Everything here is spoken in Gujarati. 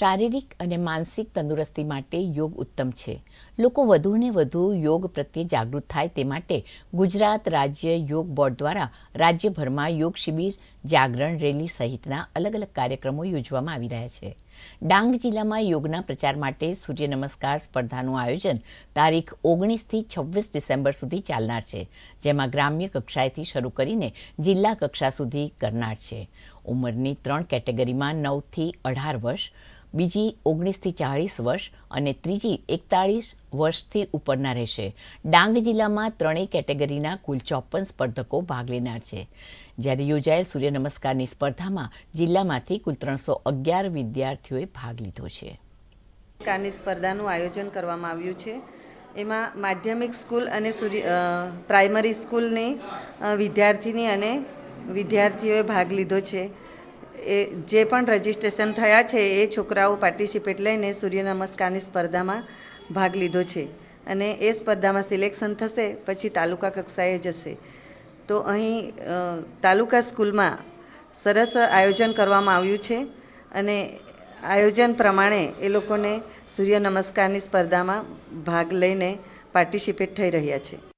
શારીરિક અને માનસિક તંદુરસ્તી માટે યોગ ઉત્તમ છે. લોકો વધુને વધુ યોગ પ્રત્યે જાગૃત થાય તે માટે ગુજરાત રાજ્ય યોગ બોર્ડ દ્વારા રાજ્યભરમાં યોગ શિબિર, જાગરણ રેલી સહિતના અલગ અલગ કાર્યક્રમો યોજવામાં આવી રહ્યા છે. ડાંગ જિલ્લામાં યોગના પ્રચાર માટે સૂર્ય નમસ્કાર સ્પર્ધાનું આયોજન તારીખ ઓગણીસથી છવ્વીસ ડિસેમ્બર સુધી ચાલનાર છે, જેમાં ગ્રામ્ય કક્ષાએથી શરૂ કરીને જિલ્લા કક્ષા સુધી કરનાર છે. ઉંમરની ત્રણ કેટેગરીમાં નવથી અઢાર વર્ષ, બીજી ઓગણીસથી ચાળીસ વર્ષ અને ત્રીજી એકતાળીસ વર્ષથી ઉપરના રહેશે. ડાંગ જિલ્લામાં ત્રણેય કેટેગરીના કુલ ચોપન સ્પર્ધકો ભાગ લેનાર છે. જ્યારે યોજાયેલ સૂર્ય નમસ્કારની સ્પર્ધામાં જિલ્લામાંથી કુલ ત્રણસો અગિયાર વિદ્યાર્થીઓએ ભાગ લીધો છે. કારની સ્પર્ધાનું આયોજન કરવામાં આવ્યું છે. એમાં માધ્યમિક સ્કૂલ અને સૂર્ય પ્રાઇમરી સ્કૂલની વિદ્યાર્થીની અને વિદ્યાર્થીઓએ ભાગ લીધો છે. એ જે પણ રજિસ્ટ્રેશન થયા છે, એ છોકરાઓ પાર્ટિસિપેટ લઈને સૂર્ય નમસ્કારની સ્પર્ધામાં ભાગ લીધો છે અને એ સ્પર્ધામાં સિલેક્શન થશે, પછી તાલુકા કક્ષાએ જશે. તો અહીં તાલુકા સ્કૂલમાં સરસ આયોજન કરવામાં આવ્યું છે અને આયોજન પ્રમાણે એ લોકોને સૂર્ય નમસ્કારની સ્પર્ધામાં ભાગ લઈને પાર્ટિસિપેટ થઈ રહ્યા છે.